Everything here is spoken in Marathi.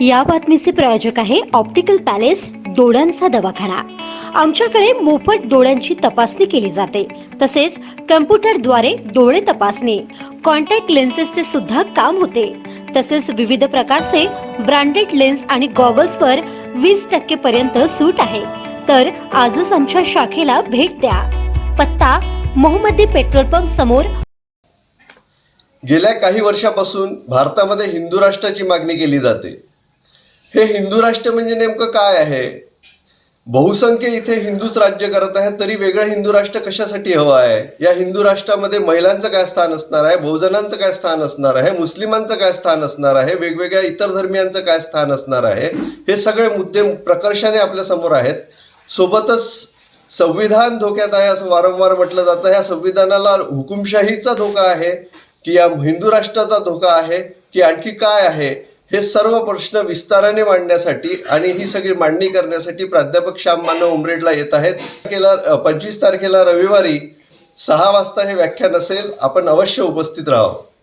या बातमीचे प्रायोजक आहे ऑप्टिकल पॅलेस डोळ्यांचा दवाखाना. आमच्याकडे मोफत डोळ्यांची तपासणी केली जाते. तसेच कम्प्युटरद्वारे डोळे तपासणी कॉन्टॅक्ट लेन्सेसचे सुद्धा काम होते. तसेच विविध प्रकारचे ब्रँडेड लेन्स आणि गॉगल्सवर वीस टक्के पर्यंत सूट आहे. तर आजच आमच्या शाखेला भेट द्या. पत्ता मोहम्मदी पेट्रोल पंप समोर. गेल्या काही वर्षापासून भारतामध्ये हिंदू राष्ट्राची मागणी केली जाते. हे हिंदू राष्ट्र म्हणजे नेमकं काय आहे? बहुसंख्य इथे हिंदूच राज्य करत आहेत तरी वेगळं हिंदू राष्ट्र कशासाठी हवं आहे? या हिंदू राष्ट्रामध्ये महिलांचं काय स्थान असणार आहे? बहुजनांचं काय स्थान असणार आहे? मुस्लिमांचं काय स्थान असणार आहे? वेगवेगळ्या इतर धर्मियांचं काय स्थान असणार आहे? हे सगळे मुद्दे प्रकर्षाने आपल्यासमोर आहेत. सोबतच संविधान धोक्यात आहे असं वारंवार म्हटलं जातं. ह्या संविधानाला हुकुमशाहीचा धोका आहे की या हिंदू राष्ट्राचा धोका आहे की आणखी काय आहे? हे सर्व प्रश्न विस्ताराने मांडण्यासाठी आणि ही सगळी मांडणी करण्यासाठी प्राध्यापक श्याम मानव उमरेडला येत आहेत. पंचवीस तारखेला रविवारी सहा वाजता हे व्याख्यान असेल. आपण अवश्य उपस्थित राहावं.